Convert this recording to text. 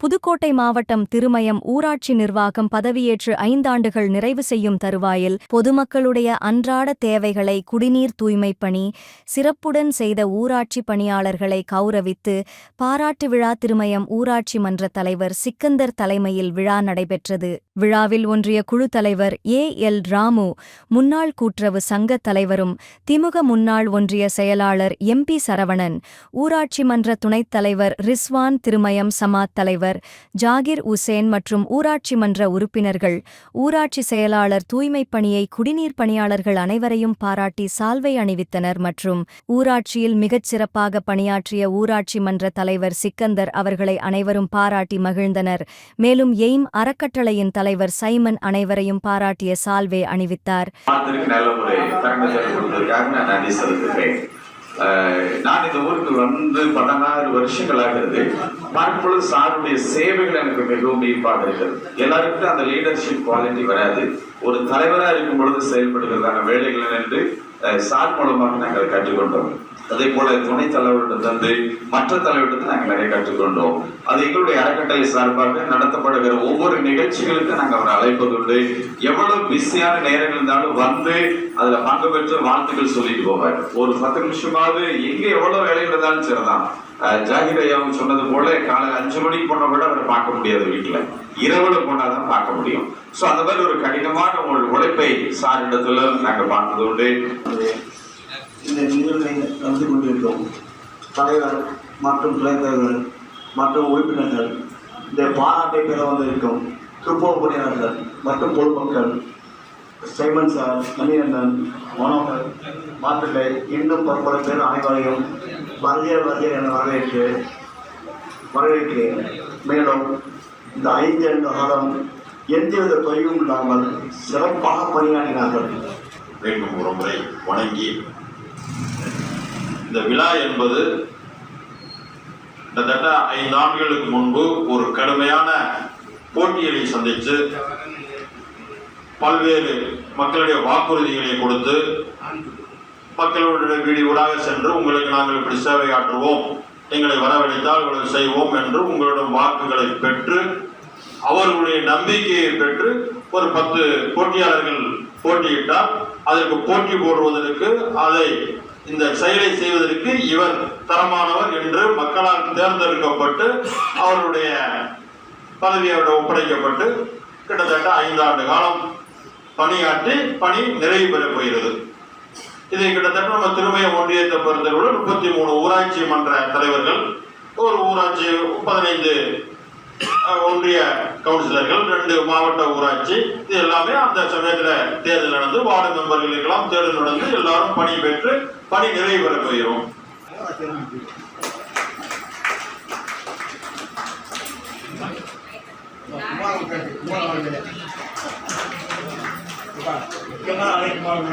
புதுக்கோட்டை மாவட்டம் திருமயம் ஊராட்சி நிர்வாகம் பதவியேற்று ஐந்தாண்டுகள் நிறைவு செய்யும் தருவாயில் பொதுமக்களுடைய அன்றாட தேவைகளை குடிநீர் தூய்மைப் பணி சிறப்புடன் செய்த ஊராட்சி பணியாளர்களை கௌரவித்து பாராட்டு விழா திருமயம் ஊராட்சி மன்ற தலைவர் சிக்கந்தர் தலைமையில் விழா நடைபெற்றது. விழாவில் ஒன்றிய குழு தலைவர் ஏ. எல். ராமு முன்னாள் கூட்டுறவு சங்கத் தலைவரும் திமுக முன்னாள் ஒன்றிய செயலாளர் எம்பி சரவணன் ஊராட்சி மன்ற துணைத் தலைவர் ரிஸ்வான் திருமயம் சமாத் தலைவர் ஜாகிர் உசேன் மற்றும் ஊராட்சி மன்ற உறுப்பினர்கள் ஊராட்சி செயலாளர் தூய்மைப் பணியை குடிநீர் பணியாளர்கள் அனைவரையும் பாராட்டி சால்வை அணிவித்தனர் மற்றும் ஊராட்சியில் மிகச் சிறப்பாக பணியாற்றிய ஊராட்சி மன்ற தலைவர் சிக்கந்தர் அவர்களை அனைவரும் பாராட்டி மகிழ்ந்தனர். மேலும் எய்ம் அறக்கட்டளையின் தலைவர் சைமன் அனைவரையும் பாராட்டிய சால்வே அணிவித்தார். நான் இந்த ஊருக்கு வந்து பதினாறு வருஷங்கள் ஆகிறது. பார்க்கும்பொழுது சாருடைய சேவைகள் எனக்கு மிகவும் ஈர்ப்பாக இருக்கிறது. எல்லாருக்கும் அந்த லீடர்ஷிப் குவாலிட்டி வராது. ஒரு தலைவராக இருக்கும் பொழுது செயல்படுகிறதான வேலைகள் என்று சார் மூலமாக நாங்கள் கற்றுக்கொண்டோம். அதே போல துணைத் தலைவரிடத்திலிருந்து மற்ற தலைவரிடத்தில் நாங்கள் நிறைய கற்றுக்கொண்டோம். அது எங்களுடைய அறக்கட்டளை சார்பாக நடத்தப்படுகிற ஒவ்வொரு நிகழ்ச்சிகளுக்கும் நாங்கள் அவரை அழைப்பதுண்டு எவ்வளவு பிஸியான நேரங்கள் இருந்தாலும் வந்து அதுல பங்கு பெற்று வாழ்த்துக்கள் சொல்லிட்டு போவார். ஒரு பத்து நிமிஷமாவது எங்க எவ்வளவு வேலைகள் இருந்தாலும் சரிதான். ஜாகிர் ஐயாவும் சொன்னது போல காலையில் அஞ்சு மணிக்கு போன விட அவரை பார்க்க முடியாது வீட்டுல. இரவுல போனாதான் பார்க்க முடியும். சோ அந்த மாதிரி ஒரு கடினமான ஒரு உழைப்பை சார் இடத்துல நாங்க பார்த்தது உண்டு. இந்த நிகழ்வை நடந்து கொண்டிருக்கும் தலைவர் மற்றும் துணைத் தலைவர்கள் மற்றும் உறுப்பினர்கள் இந்த பாராட்டை பெற வந்திருக்கும் துப்புரவு பணியாளர்கள் மற்றும் பொதுமக்கள் சைமன் சார் மணிகண்டன் மனோகர் மாற்றுக்கை இன்னும் பற்பல பேர் அனைவரையும் வருகிற வருகிற என வரவேற்று வரவேற்கிறேன் மேலும் இந்த ஐந்து ஆண்டு காலம் எந்தவித தொய்வும் இல்லாமல் சிறப்பாக பணியாற்றினார்கள். வேண்டும் ஒரு முறை வணங்கி இந்த விழா என்பது கிட்டத்தட்ட ஐந்து ஆண்டுகளுக்கு முன்பு ஒரு கடுமையான போட்டிகளை சந்தித்து பல்வேறு மக்களுடைய வாக்குறுதிகளை கொடுத்து மக்களுடைய வீடு ஊடாக சென்று உங்களுக்கு நாங்கள் இப்படி சேவை ஆற்றுவோம் எங்களை வரவழைத்தால் இவ்வளவு செய்வோம் என்று உங்களிடம் வாக்குகளை பெற்று அவர்களுடைய நம்பிக்கையை பெற்று ஒரு பத்து போட்டியாளர்கள் போட்டியிட்டால் அதற்கு போட்டி போடுவதற்கு அதை இந்த செயலை செய்வதற்கு இவர் தரமானவர் என்று மக்களால் தேர்ந்தெடுக்கப்பட்டு அவருடைய பதவியோட ஒப்படைக்கப்பட்டு கிட்டத்தட்ட ஐந்தாண்டு காலம் பணியாற்றி பணி நிறைவு பெறப் போகிறது. இதை கிட்டத்தட்ட நம்ம திருமய ஒன்றியத்தை பொறுத்தவரை முப்பத்தி மூணு ஊராட்சி மன்ற தலைவர்கள் ஒரு ஊராட்சி பதினைந்து ஒன்றிய கவுன்சிலர்கள் ரெண்டு மாவட்ட ஊராட்சி இது எல்லாமே அந்த சமயத்தில் தேர்தல் நடந்து வார்டு மெம்பர்களுக்கெல்லாம் தேர்தல் நடந்து எல்லாரும் பணி பெற்று பணி நிறைவு பெறப் போகிறோம். குமார்